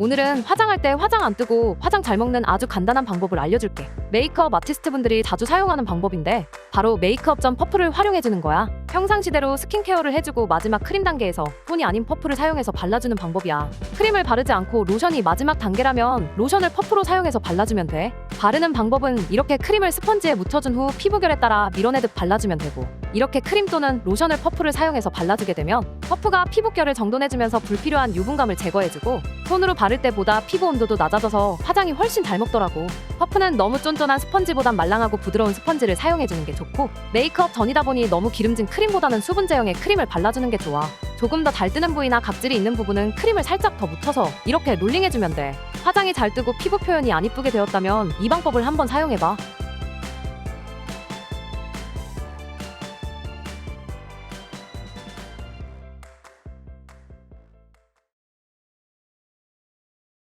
오늘은 화장할 때 화장 안 뜨고 화장 잘 먹는 아주 간단한 방법을 알려줄게. 메이크업 아티스트 분들이 자주 사용하는 방법인데 바로 메이크업 전 퍼프를 활용해주는 거야. 평상시대로 스킨케어를 해주고 마지막 크림 단계에서 톤이 아닌 퍼프를 사용해서 발라주는 방법이야. 크림을 바르지 않고 로션이 마지막 단계라면 로션을 퍼프로 사용해서 발라주면 돼. 바르는 방법은 이렇게 크림을 스펀지에 묻혀준 후 피부결에 따라 밀어내듯 발라주면 되고 이렇게 크림 또는 로션을 퍼프를 사용해서 발라주게 되면 퍼프가 피부결을 정돈해주면서 불필요한 유분감을 제거해주고 손으로 바를 때보다 피부 온도도 낮아져서 화장이 훨씬 잘 먹더라고. 퍼프는 너무 쫀쫀한 스펀지보단 말랑하고 부드러운 스펀지를 사용해주는 게 좋고 메이크업 전이다 보니 너무 기름진 크림보다는 수분 제형의 크림을 발라주는 게 좋아. 조금 더 잘 뜨는 부위나 각질이 있는 부분은 크림을 살짝 더 묻혀서 이렇게 롤링해주면 돼. 화장이 잘 뜨고 피부 표현이 안 이쁘게 되었다면 이 방법을 한번 사용해봐.